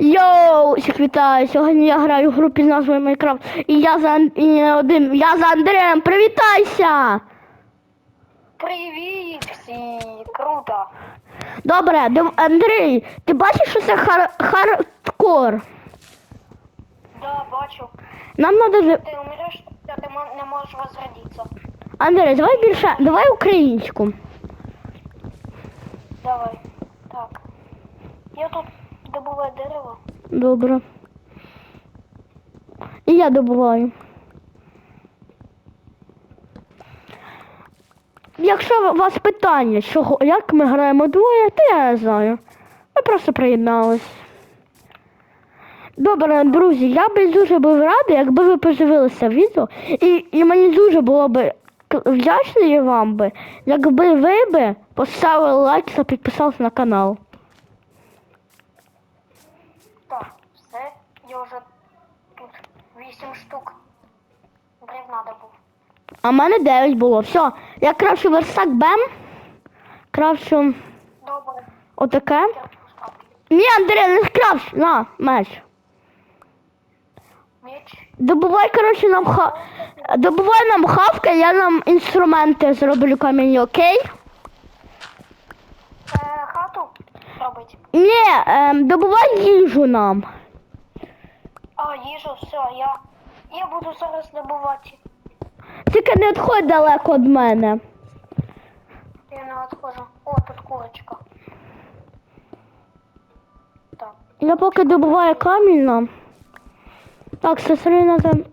Йоу, всіх вітаю! Сьогодні я граю в групі з назвою Майнкрафт. І я за Ан- і не один. Я за Андреєм. Привітайся! Привіт всі! Круто! Добре, див- Андрій, ти бачиш, що це хар- хардкор? Да, бачу. Нам треба. Ти умреш, то ти мо- не можеш возродитися. Андрій, давай більше, давай українську. Давай. Так. Я тут добуваю дерево. Добре. І я добуваю. Якщо у вас питання, чого, як ми граємо двоє, то я не знаю. Ми просто приєднались. Добре, друзі, я би дуже був радий, якби ви подивилися відео. І, і мені дуже було к- вдячний вам би, якби ви би поставили лайк та підписалися на канал. Так, все. Я вже тут вісім штук. Бревна добув. А в мене 9 було. Все, я крафчу верстак Бем. Крафчу Добре. отаке. Ні, Андрій, не скрафч, на, меч. Меч. Добувай, коротше, нам ха... Добувай нам хавка, я нам інструменти зроблю камінні, окей? Ні, ем, добувай їжу нам. А, їжу, все, я. Я буду зараз добувати. Тільки не відходь далеко від мене. Я не відходжу. О, тут курочка. Так. Я поки добуваю камінь нам. Так, сестрина там.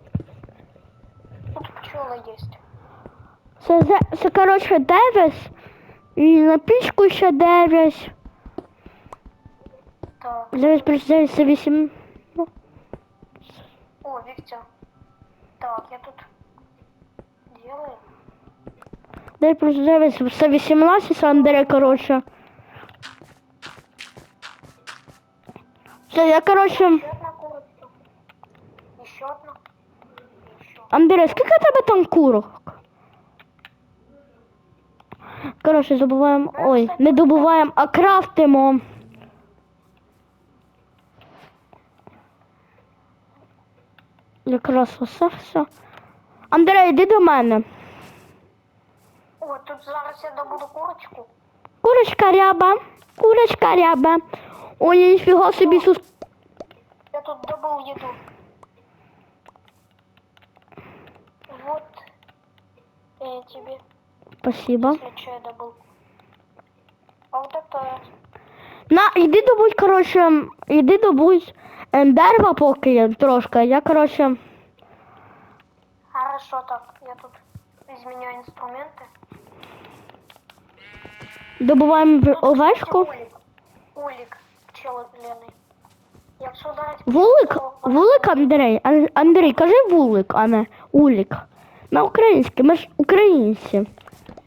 Тут пчола є. Це, це, це коротше, 9. І на пічку ще 9. Так. 9 плюс 9 це 8. О, Віктор. Так, я тут делаю. 9 плюс 9 це 18, це Андрей, коротше. Це я, коротше, Ще одна курочка. Еще одна. Еще. Андрей, скільки у тебе там курок? Коротше, забуваємо. Ой, не добуваємо, а крафтимо. Якраз усе все. Андрей, йди до мене. О, тут зараз я добуду курочку. Курочка ряба, курочка ряба. Ой, ніфіга собі сус. Я тут добыл еду. Вот. И тебе, Спасибо. если что, я добыл. А вот это... На, іди добудь, коротше, іди добудь е, дерева поки є трошки. Я, коротше, Хорошо, так, я тут изменяю инструменты. добуваємо в- овечку. Улик. Улик. Пчелы зеленый. Якщо ударить... Вулик? то- Вулик, Андрей. Ан- Андрій, кажи вулик, а не улік. На українське, ми ж українці.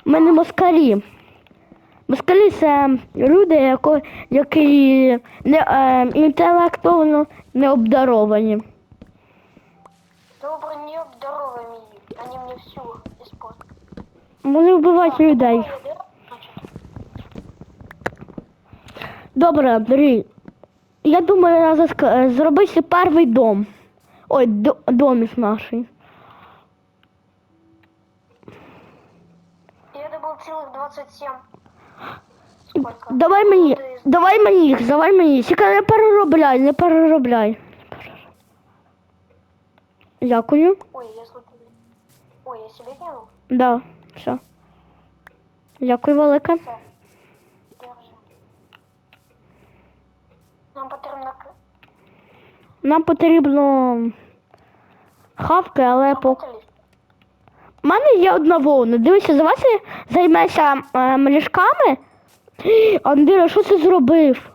Ми не москалі. Москалі це люди, яко, які не, е, інтелектуально не обдаровані. Добрый не здоровыми. Они мне всю испортят. Вони вбивають людей. Добываю дерево, значит. Добре, Андрій. Я думаю, треба ск- е, зробити перший дом. Ой, до, домик наш. Я добыл целых 27. Сколько? Давай мені, давай мені їх, давай мені. їх. Тільки не переробляй, не переробляй. Дякую. Ой, я случайно. Ой, я себе кинул? Да, все. Дякую велике. Все. Держи. Нам потрібно... к- Нам потрібно хавки, але по. Работали? У мене є одна вовна. Дивися, давай ти займайся е, млішками. Андрій, що це зробив?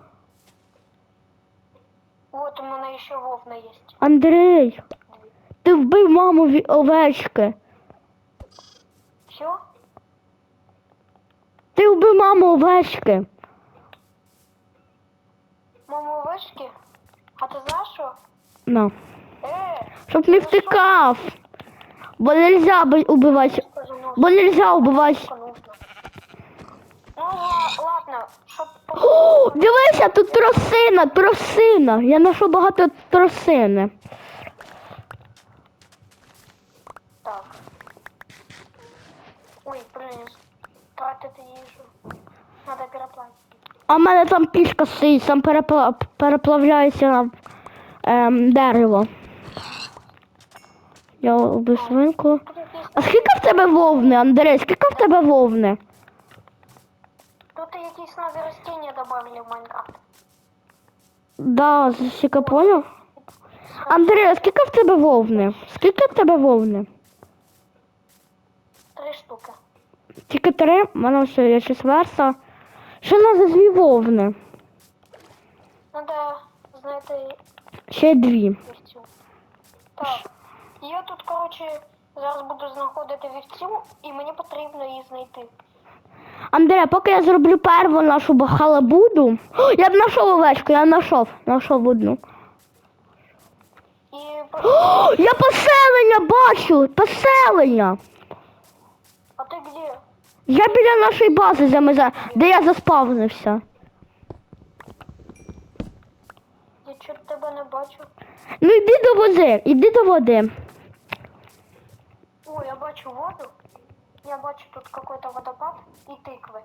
Вот у меня еще вовна есть. Андрій, ти вбив маму овечки. Все? Ти вбив маму овечки. Мама овечки? А ты знаешь что? На. Э, Щоб не втикав. Бо нельзя би- убивати. ну, Бо нельзя убивати. Ну, ладно, чтоб... О, дивися, тут тросина, тросина. Я знайшов багато тросини. Так. Ой, принес. Тратити їжу. Надо переплатити. А в мене там пішка стоїть, там перепла... переплавляється на ем, дерево. Я убив свинку. А скільки в тебе вовни, Андрей? Скільки в тебе вовни? тут якісь нові рослиння добавили в Майнкрафт. Да, скільки поняв? Андрей, а скільки в тебе вовни? Скільки в тебе вовни? Три штуки. Тільки три, в мене все є четверта. Що на за дві вовни? Надо знайти Ще дві. вівцю. Так. Я тут, коротше, зараз буду знаходити вівцю, і мені потрібно її знайти. Андрей, поки я зроблю перву нашу бахалабуду. О, я б знайшов овечку, я знайшов, знайшов одну. І О, я поселення бачу! Поселення! А ти де? Я біля нашої бази, де, ми за... де я заспавнився. Я чого тебе не бачу. Ну йди до води, іди до води. О, я бачу воду. Я бачу тут какой-то водопад і тикви.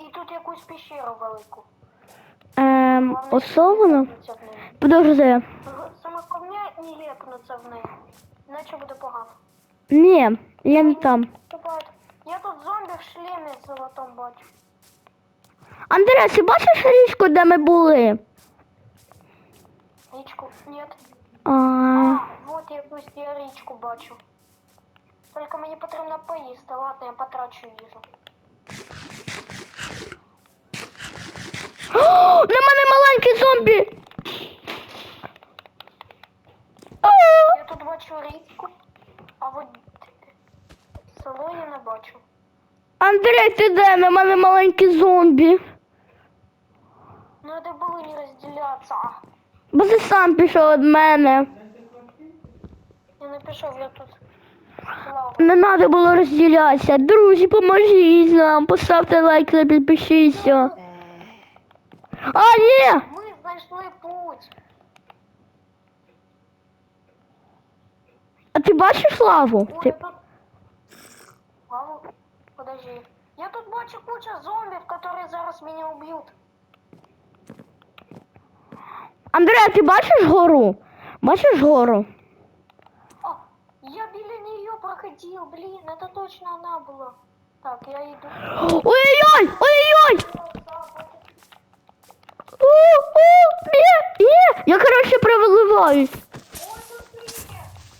І тут якусь пещеру велику. Ем, осовано? Подожди. Саме головне не лепнуться в неї. Іначе буде погано. Ні, я не там. Бывает. Я тут зомбі в шлемі золотом бачу. Андрей, ти бачиш річку, де ми були? Річку? Нет. А, А, вот якусь я річку бачу. Тільки мені потрібно поїсти. Ладно, я потрачу їжу. О, на мене маленький зомбі! А, Я тут бачу річку, а от село я не бачу. Андрей, ти де? На мене маленький зомбі. Надо було не розділятися. Бо ти сам пішов від мене. Я не пішов, я тут. Не треба було розділятися. Друзі, поможіть нам, поставте лайк та підпишіться. А, ні! Ми знайшли путь. А ти бачиш лаву? Ой, Ти... тут... Я тут бачу кучу зомбів, які зараз мене уб'ють. Андрей, а ти бачиш гору? Бачиш гору? О, я біля нее проходил, блин, это точно она была. Так, я иду. Ой-ой-ой! Ой-ой-ой! О, о, ні, ні! Я, коротше, привиливаюсь.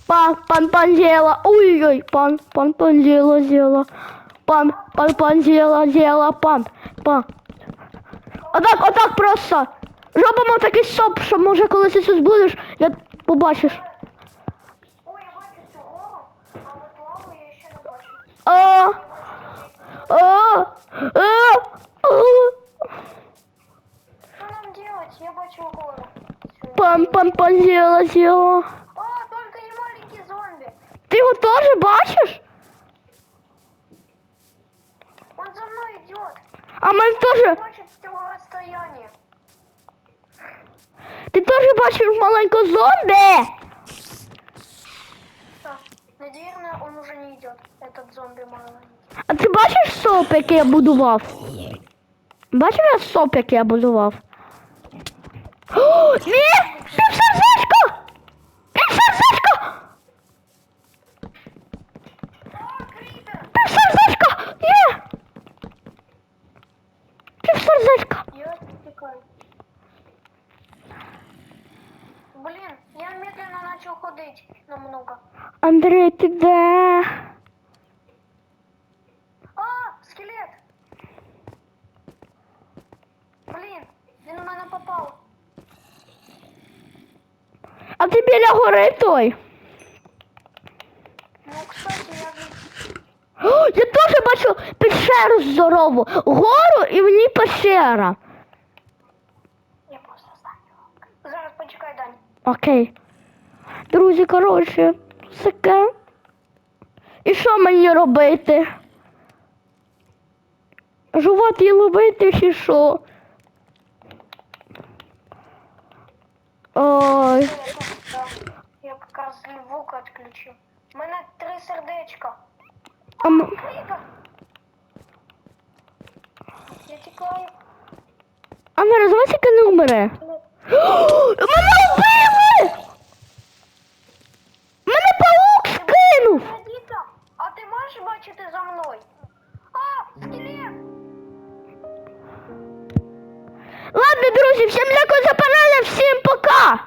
Пан, пан, пан зела. Ой-ой, пан, пан, пан зела, зела. Пан, пан, зела, зела, пан, пан. Отак, отак просто. Робимо такий соп, що може колись Ісус будеш, я побачиш. Ой, я бачу цю гору, а вот лаву я ще не бачу. А, а, а, а. Что нам делать? Я бачу гору. Всё, я Пан, делаю. пан, пан, зела, зела. А, только не маленький зомби. Ти його теж бачиш? А мене теж. Ти теж бачиш маленького зомбі? Так, наверное, он уже не идет. Этот зомби маленький. А ти бачиш соп, який я будував? Бачив я соп, який я будував? О, ні! Півсердечко! Півсердечко! Я стекаю. Блин, я медленно начал ходить намного. Андрій, ти де? А, скелет! Блін, він у мене попав. А ти біля гори той? Ну, кстати, я вже... О, я теж бачу пещеру здорову, гору і в ній пещера. Я просто знаю. Зараз почекай Дань. Окей. Друзі, коротше, таке. І що мені робити? Живот і ловити чи що? Ой. Я якраз звук відключив. У мене три сердечка. А, а... Я тікаю. а не розвивайся, не умре. Мене вбили! Мене паук скинув! Радіта, а ти можеш бачити за мною? А, скелет! Ладно, друзі, всім дякую за перегляд, всім пока!